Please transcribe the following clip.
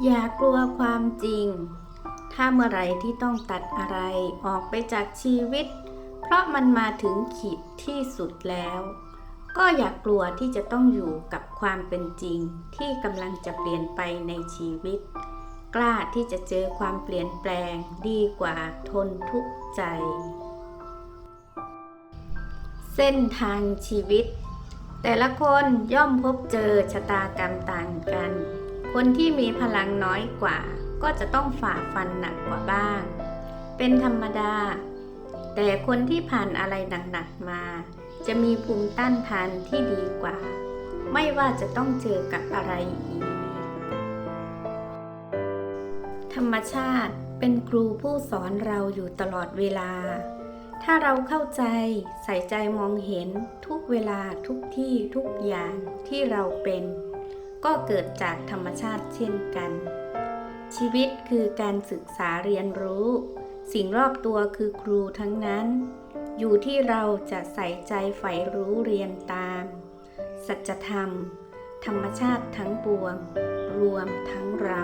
อย่ากลัวความจริง ถ้าเมื่อไรที่ต้องตัดอะไรออกไปจากชีวิต เพราะมันมาถึงขีดที่สุดแล้ว ก็อย่ากลัวที่จะต้องอยู่กับความเป็นจริง ที่กำลังจะเปลี่ยนไปในชีวิต กล้าที่จะเจอความเปลี่ยนแปลงดีกว่าทนทุกข์ใจ เส้นทางชีวิต แต่ละคนย่อมพบเจอชะตากรรมต่างกัน คนที่มีพลังน้อยกว่า ก็จะต้องฝ่าฟันหนักกว่าบ้าง เป็นธรรมดา แต่คนที่ผ่านอะไรหนักๆมา จะมีภูมิต้านทานที่ดีกว่า ไม่ว่าจะต้องเจอกับอะไรอีก ธรรมชาติเป็นครูผู้สอนเราอยู่ตลอดเวลา ถ้าเราเข้าใจใส่ใจมองเห็นทุกเวลาทุกที่ทุกอย่างที่เราเป็น ก็เกิดจากธรรมชาติเช่นกัน ชีวิตคือการศึกษาเรียนรู้ สิ่งรอบตัวคือครูทั้งนั้น อยู่ที่เราจะใส่ใจใฝ่รู้เรียนตาม สัจธรรม ธรรมชาติทั้งปวง รวมทั้งเรา